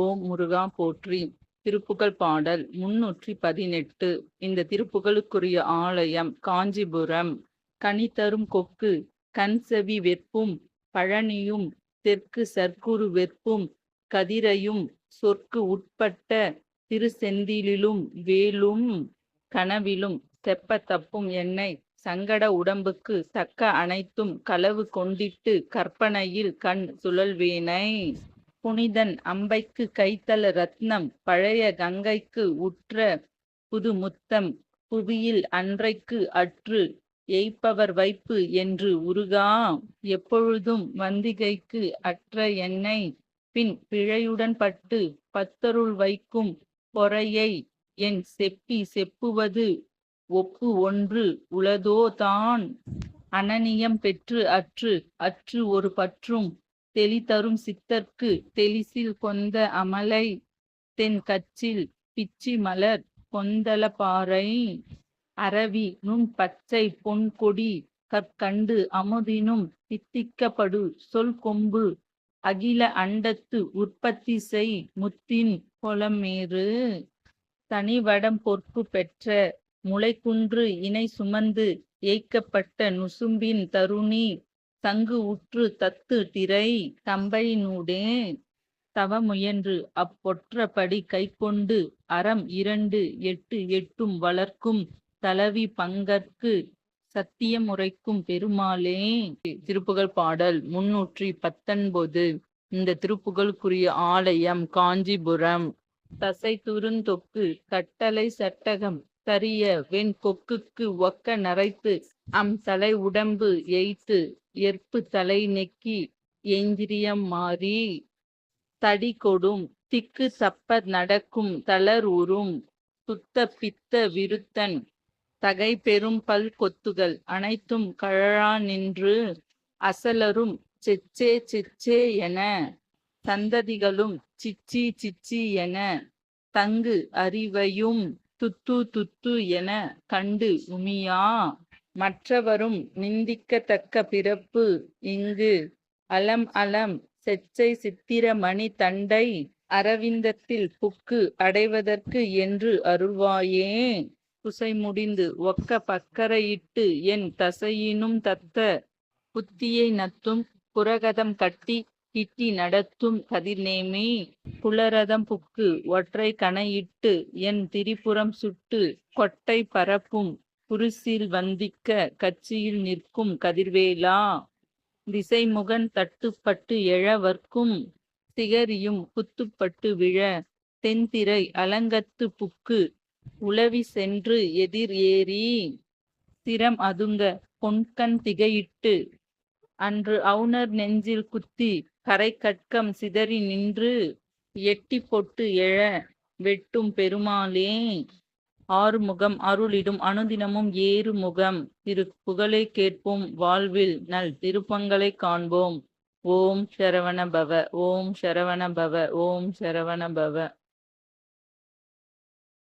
ஓம் முருகா போற்றி. திருப்புகழ் பாடல் முன்னூற்றி பதினெட்டு. இந்த திருப்புகழுக்குரிய ஆலயம் காஞ்சிபுரம். கனி தரும் கொக்கு கண் செவி வெற்பும் பழனியும் தெற்கு சர்க்குரு வெற்பும் கதிரையும் சொற்கு உட்பட்ட திருசெந்திலும் வேலும் கனவிலும் செப்ப தப்பும் எண்ணெய் சங்கட உடம்புக்கு தக்க அனைத்தும் களவு கொண்டிட்டு கற்பனையில் கண் சுழல்வேனை. புனிதன் அம்பைக்கு கைத்தல ரத்னம் பழைய கங்கைக்கு உற்ற புது முத்தம் புவியில் அன்றைக்கு அற்று எய்ப்பவர் வைப்பு என்று உருகா எப்பொழுதும் வந்திகைக்கு அற்ற எண்ணெய் பின் பிழையுடன் பட்டு பத்தருள் வைக்கும் பொறையை என் செப்பி செப்புவது ஒப்பு ஒன்று உளதோ தான் அனனியம் பெற்று அற்று அற்று ஒரு பற்றும் தெளிதரும் சித்தர்க்கு தெளிசில் கொந்த அமலை தென் கச்சில் பிச்சி மலர் கொந்தள பாறை அரவி நுண் பச்சை பொன் கொடி கற்கண்டு அமுதினும் தித்திக்கப்படு சொல் கொம்பு அகில அண்டத்து உற்பத்தி செய் முத்தின் பொலமேறு தனிவடம் பொற்பு பெற்ற முளைக்குன்று இணை சுமந்து ஏய்க்கப்பட்ட நுசும்பின் தருணி தங்கு உற்று தத்து திரை தம்பையினூடே தவ முயன்று அப்பொற்றபடி கைக்கொண்டு அறம் இரண்டு எட்டு எட்டும் வளர்க்கும் தலவி பங்கற்கு சத்தியம் உரைக்கும் பெருமாளே. திருப்புகழ் பாடல் முன்னூற்றி பத்தொன்பது. இந்த திருப்புகழுக்குரிய ஆலயம் காஞ்சிபுரம். தசை துருந்தொக்கு கட்டளை சட்டகம் தரிய வெண் கொக்குக்கு ஒக்க நரைத்து அம் தலை உடம்பு எய்த்து எற்பு தலை நெக்கி எந்திரியம் மாறி தடி கொடும் திக்கு தப்ப நடக்கும் தளர் உறும் சுத்த பித்த விருத்தன் தகை பெரும் பல் கொத்துகள் அனைத்தும் கழழா நின்று அசலரும் செச்சே செச்சே என சந்ததிகளும் சிச்சி சிச்சி என தங்கு அறிவையும் துத்து துத்து என கண்டு உமியா மற்றவரும் நிந்திக்கத்தக்க பிறப்பு இங்கு அலம் அலம் செச்சை சித்திர மணி தண்டை அரவிந்தத்தில் புக்கு அடைவதற்கு என்று அருள்வாயே. குசை முடிந்து ஒக்க பக்கரையிட்டு என் தசையினும் தத்த புத்தியை நத்தும் புரகதம் கட்டி கிட்டி நடத்தும் கதிர்நேமி புலரதம் புக்கு ஒற்றை கணையிட்டு என் திரிபுரம் சுட்டு கொட்டை பரப்பும் குருசில் வந்திக்க கட்சியில் நிற்கும் கதிர்வேலா. திசைமுகன் தட்டுப்பட்டு எழவர்க்கும் சிகரியும் குத்துப்பட்டு விழ தென்திரை அலங்கத்து புக்கு உளவி சென்று எதிர் ஏறி. சிரம் அதுங்க பொன்கண் திகையிட்டு அன்று அவுணர் நெஞ்சில் குத்தி கரை கட்கம் சிதறி நின்று எட்டி பொட்டு எழ வெட்டும் பெருமாளே. ஆறுமுகம் அருளிடும் அனுதினமும் ஏறு முகம் திரு புகழை கேட்போம் வாழ்வில் நல் திருப்பங்களை காண்போம். ஓம் சரவண பவ ஓம் சரவண பவ ஓம் சரவண பவ.